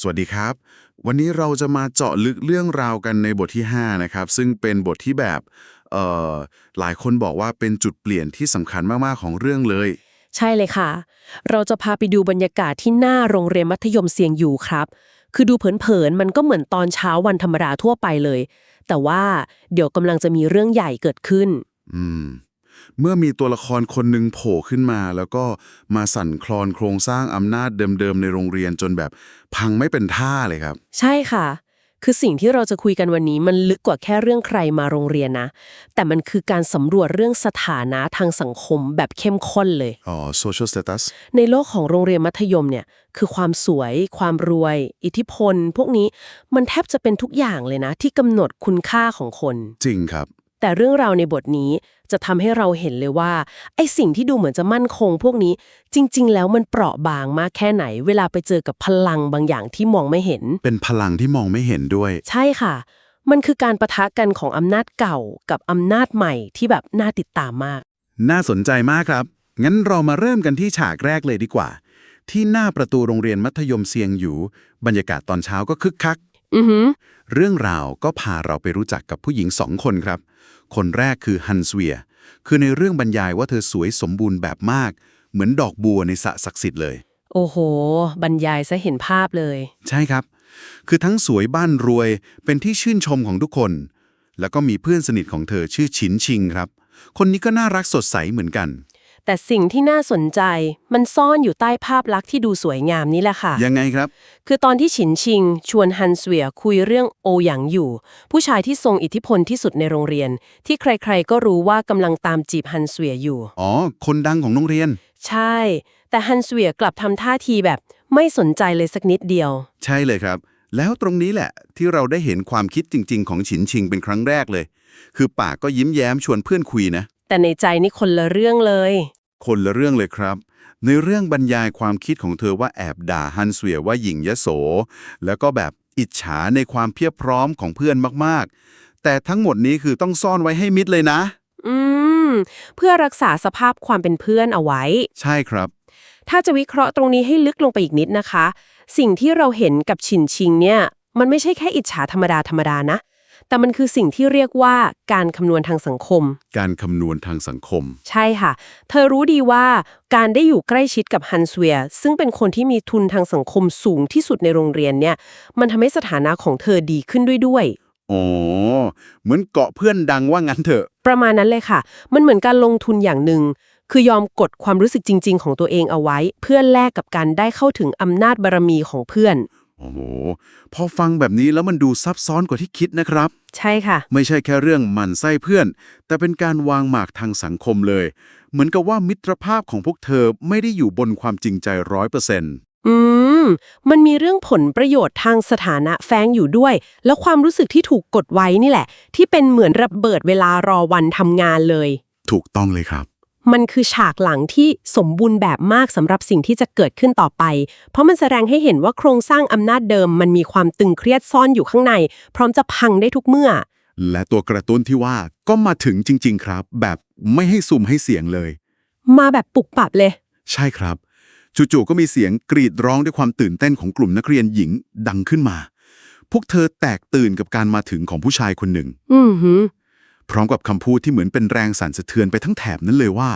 สวัสดีครับ วันนี้เราจะมาเจาะลึกเรื่องราวกันในบทที่ 5 นะครับ ซึ่งเป็นบทที่แบบเอ่อหลายคนบอกว่าเป็นจุดเปลี่ยนที่สำคัญมาก ๆ ของเรื่องเลย ใช่เลยค่ะ เราจะพาไปดูบรรยากาศที่หน้าโรงเรียนมัธยมเสียงอยู่ครับ คือดูเผิน ๆ มันก็เหมือนตอนเช้าวันธรรมดาทั่วไปเลย แต่ว่าเดี๋ยวกำลังจะมีเรื่องใหญ่เกิดขึ้น อืม เมื่อมีตัวละครคนหนึ่งโผล่ขึ้นมา แล้วก็มาสั่นคลอนโครงสร้างอำนาจเดิมๆในโรงเรียนจนแบบพังไม่เป็นท่าเลยครับ ใช่ค่ะ คือสิ่งที่เราจะคุยกันวันนี้มันลึกกว่าแค่เรื่องใครมาโรงเรียนนะ แต่มันคือการสำรวจเรื่องสถานะทางสังคมแบบเข้มข้นเลย อ๋อ social status ในโลกของโรงเรียนมัธยมเนี่ย คือความสวย ความรวย อิทธิพล พวกนี้มันแทบจะเป็นทุกอย่างเลยนะ ที่กำหนดคุณค่าของคน จริงครับ แต่เรื่องราวในบทนี้ จะทำให้เราเห็นเลยว่าไอ้สิ่งที่ดูเหมือนจะมั่นคงพวกนี้จริง ๆ แล้วมันเปราะบางมากแค่ไหน เวลาไปเจอกับพลังบางอย่างที่มองไม่เห็น เป็นพลังที่มองไม่เห็นด้วย ใช่ค่ะ มันคือการประทะกันของอำนาจเก่ากับอำนาจใหม่ที่แบบน่าติดตามมาก น่าสนใจมากครับ งั้นเรามาเริ่มกันที่ฉากแรกเลยดีกว่า ที่หน้าประตูโรงเรียนมัธยมเซียงอยู่ บรรยากาศตอนเช้าก็คึกคัก อือหือเรื่องราวก็พาเราไปรู้จักกับผู้หญิงสองคนครับ คนแรกคือฮันสเวีย คือในเรื่องบรรยายว่าเธอสวยสมบูรณ์แบบมาก เหมือนดอกบัวในสระศักดิ์สิทธิ์เลย โอ้โห บรรยายซะเห็นภาพเลย ใช่ครับ คือทั้งสวยบ้านรวย เป็นที่ชื่นชมของทุกคน แล้วก็มีเพื่อนสนิทของเธอชื่อฉินชิงครับ คนนี้ก็น่ารักสดใสเหมือนกัน แต่สิ่งที่น่าสนใจมันซ่อนอยู่ใต้ภาพลักษณ์ที่ดูสวยงามนี่แหละค่ะ ยังไงครับ คือตอนที่ฉินชิง ชวนฮันเสวียคุยเรื่องโอหยางอยู่ ผู้ชายที่ทรงอิทธิพลที่สุดในโรงเรียน ที่ใครๆก็รู้ว่ากำลังตามจีบฮันเสวียอยู่ อ๋อ คนดังของโรงเรียน ใช่ แต่ฮันเสวียกลับทำท่าทีแบบไม่สนใจเลยสักนิดเดียว ใช่เลยครับ แล้วตรงนี้แหละ ที่เราได้เห็นความคิดจริง ๆ ของฉินชิงเป็นครั้งแรกเลย คือปากก็ยิ้มแย้มชวนเพื่อนคุยนะ แต่ในใจนี่คนละเรื่องเลย คนละเรื่องเลยครับ ในเรื่องบรรยายความคิดของเธอว่าแอบด่าฮันเสวียว่าหญิงยโส แล้วก็แบบอิจฉาในความเพียบพร้อมของเพื่อนมากๆ แต่ทั้งหมดนี้คือต้องซ่อนไว้ให้มิดเลยนะ อืม เพื่อรักษาสภาพความเป็นเพื่อนเอาไว้ ใช่ครับ ถ้าจะวิเคราะห์ตรงนี้ให้ลึกลงไปอีกนิดนะคะ สิ่งที่เราเห็นกับชินชิงเนี่ย มันไม่ใช่แค่อิจฉาธรรมดาธรรมดานะ แต่มันคือสิ่งที่เรียกว่าการคำนวณทางสังคม การคำนวณทางสังคม ใช่ค่ะ เธอรู้ดีว่าการได้อยู่ใกล้ชิดกับฮันสเวียซึ่งเป็นคนที่มีทุนทางสังคมสูงที่สุดในโรงเรียนเนี่ย มันทำให้สถานะของเธอดีขึ้นด้วยด้วย อ๋อ เหมือนเกาะเพื่อนดังว่างั้นเถอะ ประมาณนั้นเลยค่ะ มันเหมือนการลงทุนอย่างหนึ่ง คือยอมกดความรู้สึกจริง ๆ ของตัวเองเอาไว้ เพื่อแลกกับการได้เข้าถึงอำนาจบารมีของเพื่อน โอ้โห พอฟังแบบนี้แล้วมันดูซับซ้อนกว่าที่คิดนะครับ ใช่ค่ะ ไม่ใช่แค่เรื่องหมันไส้เพื่อน แต่เป็นการวางหมากทางสังคมเลย เหมือนกับว่ามิตรภาพของพวกเธอไม่ได้อยู่บนความจริงใจร้อยเปอร์เซ็นต์อืม มันมีเรื่องผลประโยชน์ทางสถานะแฝงอยู่ด้วย แล้วความรู้สึกที่ถูกกดไว้นี่แหละ ที่เป็นเหมือนระเบิดเวลารอวันทำงานเลย ถูกต้องเลยครับ มันคือฉากหลังที่สมบูรณ์แบบมากสำหรับสิ่งที่จะเกิดขึ้นต่อไป เพราะมันแสดงให้เห็นว่าโครงสร้างอำนาจเดิม มันมีความตึงเครียดซ่อนอยู่ข้างใน พร้อมจะพังได้ทุกเมื่อ และตัวกระตุ้นที่ว่าก็มาถึงจริง ๆ ครับ แบบไม่ให้ซุ่มให้เสียงเลย มาแบบปุกปับเลย ใช่ครับจู่ๆก็มีเสียงกรีดร้องด้วยความตื่นเต้นของกลุ่มนักเรียนหญิงดังขึ้นมา พวกเธอแตกตื่นกับการมาถึงของผู้ชายคนหนึ่ง อือหือ พร้อมกับคำพูดที่เหมือนเป็นแรงสั่นสะเทือนไปทั้งแถบนั้นเลยว่า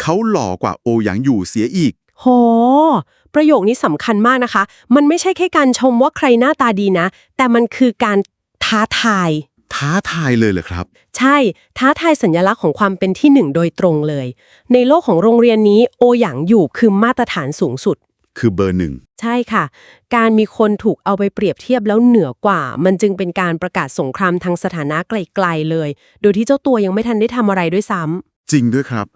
เขาหล่อกว่าโอหยางอยู่เสียอีก โห ประโยคนี้สำคัญมากนะคะ มันไม่ใช่แค่การชมว่าใครหน้าตาดีนะ แต่มันคือการท้าทาย ท้าทายเลยเหรอครับ ใช่ ท้าทายสัญลักษณ์ของความเป็นที่หนึ่งโดยตรงเลย ในโลกของโรงเรียนนี้โอหยางอยู่คือมาตรฐานสูงสุด คือเบอร์หนึ่ง ใช่ค่ะ การมีคนถูกเอาไปเปรียบเทียบแล้วเหนือกว่า มันจึงเป็นการประกาศสงครามทางสถานะไกลๆเลย โดยที่เจ้าตัวยังไม่ทันได้ทำอะไรด้วยซ้ำจริงด้วยครับ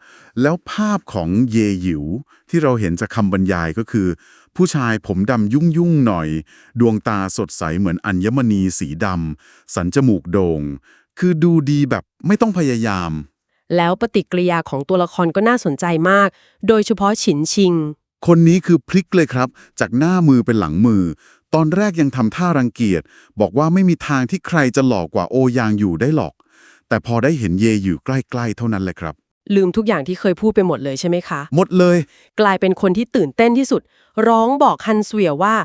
แล้วภาพของเยหยิว ที่เราเห็นจากคำบรรยายก็คือ ผู้ชายผมดำยุ่งยุ่งๆหน่อย ดวงตาสดใสเหมือนอัญมณีสีดำสันจมูกโด่ง คือดูดีแบบไม่ต้องพยายามแล้วปฏิกิริยาของตัวละครก็น่าสนใจมาก โดยเฉพาะฉินชิง คนนี้คือพลิกเลยครับ จากหน้ามือเป็นหลังมือ ตอนแรกยังทำท่ารังเกียจ บอกว่าไม่มีทางที่ใครจะหลอกกว่าโอยางอยู่ได้หรอก แต่พอได้เห็นเยอยู่ใกล้ ๆ เท่านั้นแหละครับ ลืมทุกอย่างที่เคยพูดไปหมดเลยใช่ไหมคะ หมดเลย กลายเป็นคนที่ตื่นเต้นที่สุด ร้องบอกฮันเสวียว่า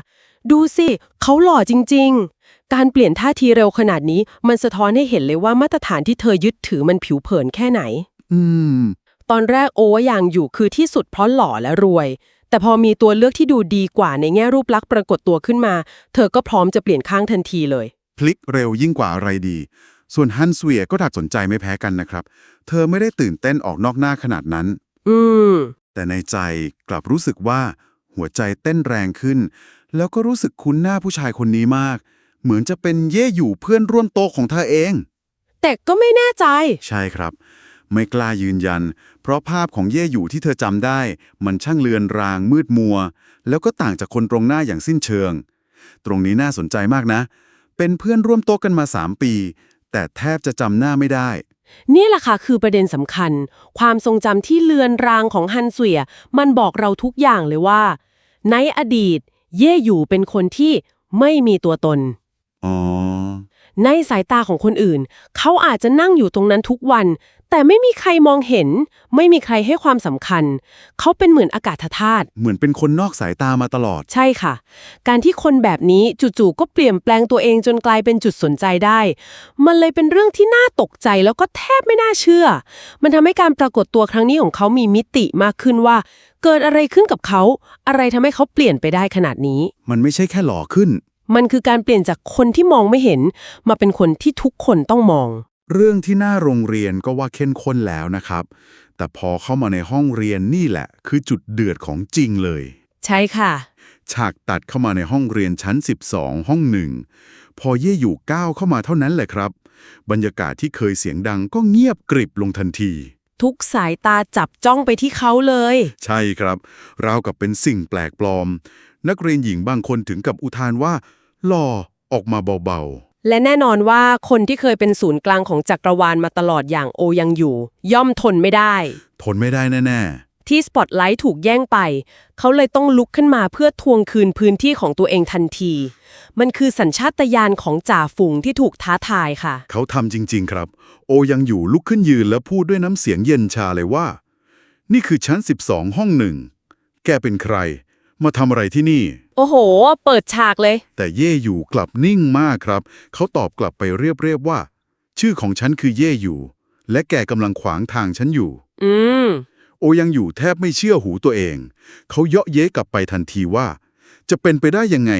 ดูสิเขาหล่อจริง ๆ การเปลี่ยนท่าทีเร็วขนาดนี้ มันสะท้อนให้เห็นเลยว่ามาตรฐานที่เธอยึดถือมันผิวเผินแค่ไหน อืม ตอนแรกโอว่าอย่างอยู่คือที่สุดเพราะหล่อและรวย แต่พอมีตัวเลือกที่ดูดีกว่าในแง่รูปลักษณ์ปรากฏตัวขึ้นมา เธอก็พร้อมจะเปลี่ยนข้างทันทีเลย พลิกเร็วยิ่งกว่าอะไรดี ส่วนฮันสเวียก็ดักสนใจไม่แพ้กันนะครับ เธอไม่ได้ตื่นเต้นออกนอกหน้าขนาดนั้น อืม แต่ในใจกลับรู้สึกว่า หัวใจเต้นแรงขึ้น แล้วก็รู้สึกคุ้นหน้าผู้ชายคนนี้มาก เหมือนจะเป็นเย่อยู่เพื่อนร่วมโต๊ะของเธอเอง แต่ก็ไม่แน่ใจ ใช่ครับ ไม่กล้ายืนยัน เพราะภาพของเย่อยู่ที่เธอจำได้ มันช่างเลือนรางมืดมัว แล้วก็ต่างจากคนตรงหน้าอย่างสิ้นเชิง ตรงนี้น่าสนใจมากนะ เป็นเพื่อนร่วมโต๊ะกันมา 3 ปี แต่แทบจะจำหน้าไม่ได้ นี่แหละค่ะคือประเด็นสำคัญ ความทรงจำที่เลือนรางของฮันเสวียมันบอกเราทุกอย่างเลยว่า ในอดีต เย่อยู่เป็นคนที่ไม่มีตัวตนอ๋อในสายตาของคนอื่น เขาอาจจะนั่งอยู่ตรงนั้นทุกวัน แต่ไม่มีใครมองเห็น ไม่มีใครให้ความสำคัญ เขาเป็นเหมือนอากาศธาตุเหมือนเป็นคนนอกสายตามาตลอด ใช่ค่ะ การที่คนแบบนี้จู่ๆก็เปลี่ยนแปลงตัวเองจนกลายเป็นจุดสนใจได้ มันเลยเป็นเรื่องที่น่าตกใจแล้วก็แทบไม่น่าเชื่อ มันทำให้การปรากฏตัวครั้งนี้ของเขามีมิติมากขึ้นว่า เกิดอะไรขึ้นกับเขา อะไรทำให้เขาเปลี่ยนไปได้ขนาดนี้ มันไม่ใช่แค่หล่อขึ้น มันคือการเปลี่ยนจากคนที่มองไม่เห็น มาเป็นคนที่ทุกคนต้องมอง เรื่องที่หน้าโรงเรียนก็ว่าเข้มข้นแล้วนะครับ แต่พอเข้ามาในห้องเรียนนี่แหละ คือจุดเดือดของจริงเลย ใช่ค่ะ ฉากตัดเข้ามาในห้องเรียนชั้น 12 ห้องหนึ่ง พอเย่อยู่ก้าวเข้ามาเท่านั้นแหละครับ บรรยากาศที่เคยเสียงดังก็เงียบกริบลงทันที ทุกสายตาจับจ้องไปที่เขาเลย ใช่ครับราวกับเป็นสิ่งแปลกปลอม นักเรียนหญิงบางคนถึงกับอุทานว่าหล่อออกมาเบา และแน่นอนว่าคนที่เคยเป็นศูนย์กลางของจักรวาลมาตลอดอย่างโอยังอยู่ ย่อมทนไม่ได้ๆทนไม่ได้แน่ที่สปอตไลท์ถูกแย่งไป เขาเลยต้องลุกขึ้นมาเพื่อทวงคืนพื้นที่ของตัวเองทันที มันคือสัญชาตญาณของจ่าฝูงที่ถูกท้าทายค่ะๆเขาทำจริง ๆ ครับ โอยังอยู่ลุกขึ้นยืนแล้วพูดด้วยน้ำเสียงเย็นชาเลยว่า นี่คือชั้น 12 ห้องหนึ่ง แกเป็นใคร มาทำอะไรที่นี่ โอ้โห เปิดฉากเลย แต่เย่อยู่กลับนิ่งมากครับ เขาตอบกลับไปเรียบๆว่า ชื่อของฉันคือเย่อยู่ และแกกำลังขวางทางฉันอยู่ อืม โอยังอยู่แทบไม่เชื่อหูตัวเอง เขาเยาะเย้กลับไปทันทีว่า จะเป็นไปได้ยังไง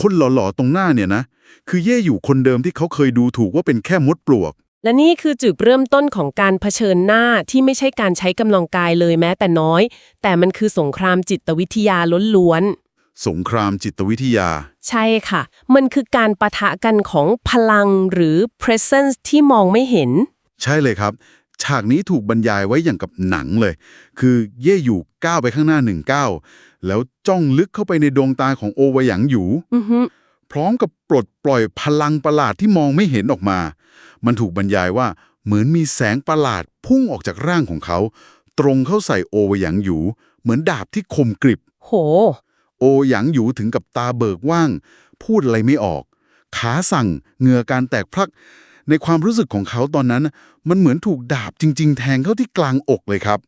คนหล่อๆตรงหน้าเนี่ยนะ คือเย่อยู่คนเดิมที่เขาเคยดูถูกว่าเป็นแค่มดปลวก และนี่คือจุดเริ่มต้นของการเผชิญหน้าที่ไม่ใช่การใช้กำลังกายเลยแม้แต่น้อย แต่มันคือสงครามจิตวิทยาล้วนๆ สงครามจิตวิทยา ใช่ค่ะ มันคือการปะทะกันของพลังหรือ presence ที่มองไม่เห็น ใช่เลยครับ ฉากนี้ถูกบรรยายไว้อย่างกับหนังเลย คือเย่อยู่ก้าวไปข้างหน้าหนึ่งก้าวแล้วจ้องลึกเข้าไปในดวงตาของโอวหยางอยู่อือฮึพร้อมกับปลดปล่อยพลังประหลาดที่มองไม่เห็นออกมา มันถูกบรรยายว่าเหมือนมีแสงประหลาดพุ่งออกจากร่างของเขา ตรงเข้าใส่โอวหยางอยู่เหมือนดาบที่คมกริบ โห โอหยางอยู่ถึงกับตาเบิกว่าง พูดอะไรไม่ออก ขาสั่งเหงื่อการแตกพลัก ในความรู้สึกของเขาตอนนั้น มันเหมือนถูกดาบจริง ๆ แทงเข้าที่กลางอกเลยครับ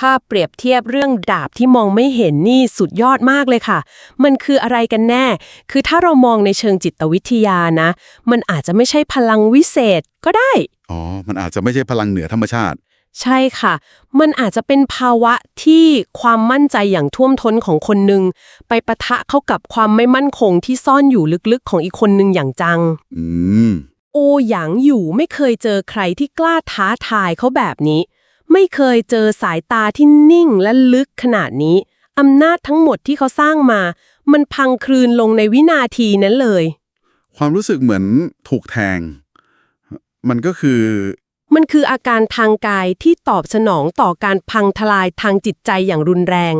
ภาพเปรียบเทียบเรื่องดาบที่มองไม่เห็นนี่สุดยอดมากเลยค่ะ มันคืออะไรกันแน่ คือถ้าเรามองในเชิงจิตวิทยานะ มันอาจจะไม่ใช่พลังวิเศษก็ได้ อ๋อ มันอาจจะไม่ใช่พลังเหนือธรรมชาติ ใช่ค่ะ มันอาจจะเป็นภาวะที่ความมั่นใจอย่างท่วมท้นของคนหนึ่งไปปะทะเข้ากับความไม่มั่นคงที่ซ่อนอยู่ลึกๆของอีกคนหนึ่งอย่างจัง อืม โอหยางอยู่ไม่เคยเจอใครที่กล้าท้าทายเขาแบบนี้ ไม่เคยเจอสายตาที่นิ่งและลึกขนาดนี้อำนาจทั้งหมดที่เขาสร้างมา มันพังคลืนลงในวินาทีนั้นเลย ความรู้สึกเหมือนถูกแทง มันก็คือ มันคืออาการทางกายที่ตอบสนองต่อการพังทลายทางจิตใจอย่างรุนแรง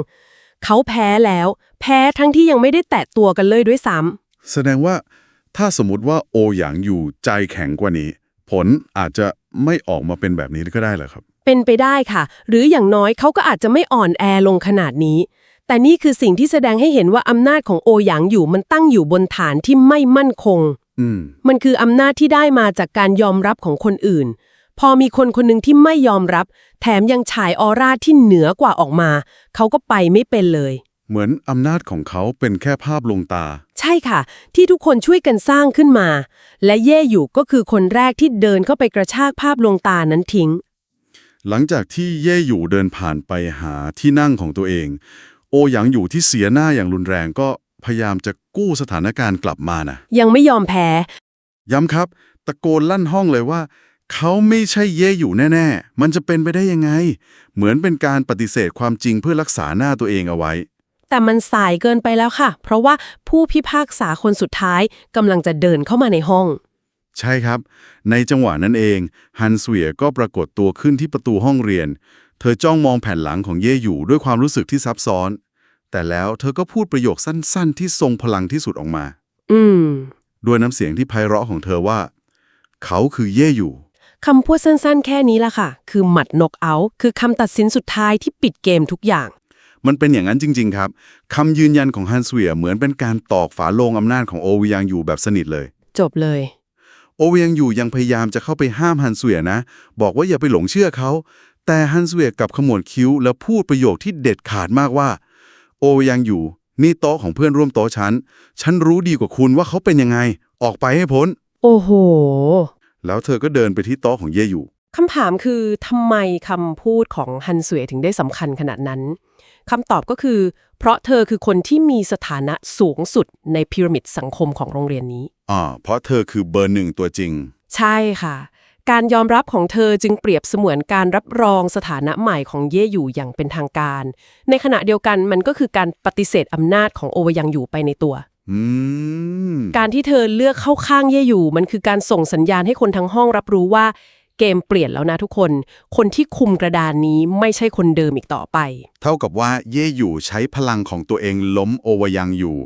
เขาแพ้แล้ว แพ้ทั้งที่ยังไม่ได้แตะตัวกันเลยด้วยซ้ำแสดงว่าถ้าสมมติว่าโอหยางอยู่ใจแข็งกว่านี้ ผลอาจจะไม่ออกมาเป็นแบบนี้ก็ได้เหรอครับ เป็นไปได้ค่ะ หรืออย่างน้อยเขาก็อาจจะไม่อ่อนแอลงขนาดนี้ แต่นี่คือสิ่งที่แสดงให้เห็นว่าอำนาจของโอหยางอยู่มันตั้งอยู่บนฐานที่ไม่มั่นคงอืมมันคืออำนาจที่ได้มาจากการยอมรับของคนอื่น พอมีคนคนหนึ่งที่ไม่ยอมรับ แถมยังฉายออร่าที่เหนือกว่าออกมา เขาก็ไปไม่เป็นเลยเหมือนอำนาจของเขาเป็นแค่ภาพลวงตา ใช่ค่ะ ที่ทุกคนช่วยกันสร้างขึ้นมา และเย่อยู่ก็คือคนแรกที่เดินเข้าไปกระชากภาพลวงตานั้นทิ้ง หลังจากที่เย่อยู่เดินผ่านไปหาที่นั่งของตัวเอง โอหยางอยู่ที่เสียหน้าอย่างรุนแรงก็พยายามจะกู้สถานการณ์กลับมานะยังไม่ยอมแพ้ ย้ำครับ ตะโกนลั่นห้องเลยว่า เขาไม่ใช่เย่อยู่แน่ ๆ มันจะเป็นไปได้ยังไง เหมือนเป็นการปฏิเสธความจริงเพื่อรักษาหน้าตัวเองเอาไว้ แต่มันสายเกินไปแล้วค่ะ เพราะว่าผู้พิพากษาคนสุดท้ายกำลังจะเดินเข้ามาในห้อง ใช่ครับ ในจังหวะนั้นเองฮันสเวียก็ปรากฏตัวขึ้นที่ประตูห้องเรียน เธอจ้องมองแผ่นหลังของเย่อยู่ด้วยความรู้สึกที่ซับซ้อน แต่แล้วเธอก็พูดประโยคสั้น ๆ ที่ทรงพลังที่สุดออกมา อืม ด้วยน้ำเสียงที่ไพเราะของเธอว่า เขาคือเย่อยู่คำพูดสั้นๆ แค่นี้ละค่ะ คือหมัดนกเอาท์คือคำตัดสินสุดท้ายที่ปิดเกมทุกอย่าง มันเป็นอย่างนั้นจริง ๆ ครับคำยืนยันของฮันสเวียเหมือนเป็นการตอกฝาโลงอำนาจของโอวิยังอยู่แบบสนิทเลย จบเลย โอเวียงอยู่ยังพยายามจะเข้าไปห้ามฮันเสวียนะ บอกว่าอย่าไปหลงเชื่อเขา แต่ฮันเสวียกลับขมวดคิ้ว แล้วพูดประโยคที่เด็ดขาดมากว่า โอเวียงอยู่ นี่โต๊ะของเพื่อนร่วมโต๊ะฉัน ฉันรู้ดีกว่าคุณว่าเขาเป็นยังไง ออกไปให้พ้น โอ้โห แล้วเธอก็เดินไปที่โต๊ะของเย่อยู่คำถามคือทำไมคำพูดของฮันสเวยถึงได้สำคัญขนาดนั้นคำตอบก็คือ เพราะเธอคือคนที่มีสถานะสูงสุดในพีระมิดสังคมของโรงเรียนนี้ อ่าเพราะเธอคือเบอร์หนึ่งตัวจริง ใช่ค่ะ การยอมรับของเธอจึงเปรียบเสมือนการรับรองสถานะใหม่ของเย่อยู่อย่างเป็นทางการ ในขณะเดียวกันมันก็คือการปฏิเสธอำนาจของโอวยังอยู่ไปในตัว อืม การที่เธอเลือกเข้าข้างเย่อยู่ มันคือการส่งสัญญาณให้คนทั้งห้องรับรู้ว่าเกมเปลี่ยนแล้วนะทุกคน คนที่คุมกระดานนี้ไม่ใช่คนเดิมอีกต่อไป เท่ากับว่าเย่อยู่ใช้พลังของตัวเองล้มโอวยังอยู่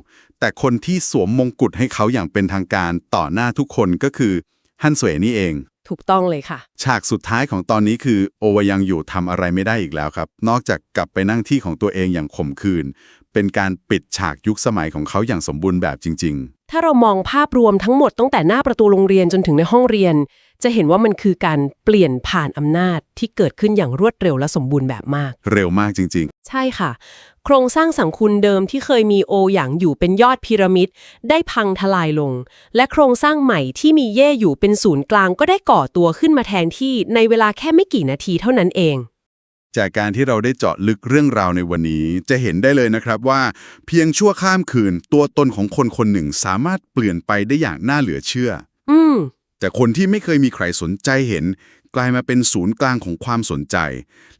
แต่คนที่สวมมงกุฎให้เขาอย่างเป็นทางการต่อหน้าทุกคนก็คือฮันเสวยนี่เอง ถูกต้องเลยค่ะ ฉากสุดท้ายของตอนนี้คือโอวยังอยู่ทำอะไรไม่ได้อีกแล้วครับ นอกจากกลับไปนั่งที่ของตัวเองอย่างข่มขืน เป็นการปิดฉากยุคสมัยของเขาอย่างสมบูรณ์แบบจริงถ้าเรามองภาพรวมทั้งหมดตั้งแต่หน้าประตูโรงเรียนจนถึงในห้องเรียน จะเห็นว่ามันคือการเปลี่ยนผ่านอำนาจที่เกิดขึ้นอย่างรวดเร็วและสมบูรณ์แบบมากๆเร็วมากจริงใช่ค่ะ โครงสร้างสังคุณเดิมที่เคยมีโออย่างอยู่เป็นยอดพีระมิด ได้พังทลายลง และโครงสร้างใหม่ที่มีเย่อยู่เป็นศูนย์กลางก็ได้ก่อตัวขึ้นมาแทนที่ในเวลาแค่ไม่กี่นาทีเท่านั้นเองๆจากการที่เราได้เจาะลึกเรื่องราวในวันนี้ จะเห็นได้เลยนะครับว่า เพียงชั่วข้ามคืน ตัวตนของคนคนหนึ่งสามารถเปลี่ยนไปได้อย่างน่าเหลือเชื่อ อืมแต่คนที่ไม่เคยมีใครสนใจเห็น กลายมาเป็นศูนย์กลางของความสนใจ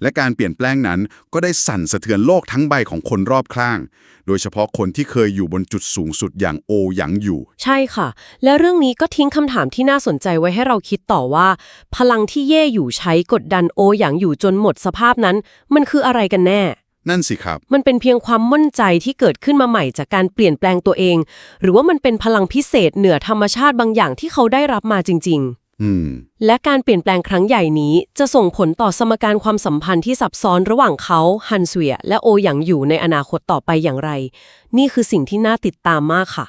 และการเปลี่ยนแปลงนั้นก็ได้สั่นสะเทือนโลกทั้งใบของคนรอบข้าง โดยเฉพาะคนที่เคยอยู่บนจุดสูงสุดอย่างโอหยังอยู่ ใช่ค่ะ และเรื่องนี้ก็ทิ้งคำถามที่น่าสนใจไว้ให้เราคิดต่อว่า พลังที่เย่อยู่ใช้กดดันโออย่างอยู่จนหมดสภาพนั้น มันคืออะไรกันแน่นั่นสิครับ มันเป็นเพียงความมั่นใจที่เกิดขึ้นมาใหม่จากการเปลี่ยนแปลงตัวเอง หรือว่ามันเป็นพลังพิเศษเหนือธรรมชาติบางอย่างที่เขาได้รับมาจริงอืมๆ และการเปลี่ยนแปลงครั้งใหญ่นี้จะส่งผลต่อสมการความสัมพันธ์ที่ซับซ้อนระหว่างเขาฮันเสวียและโอหยางอยู่ในอนาคตต่อไปอย่างไร นี่คือสิ่งที่น่าติดตามมากค่ะ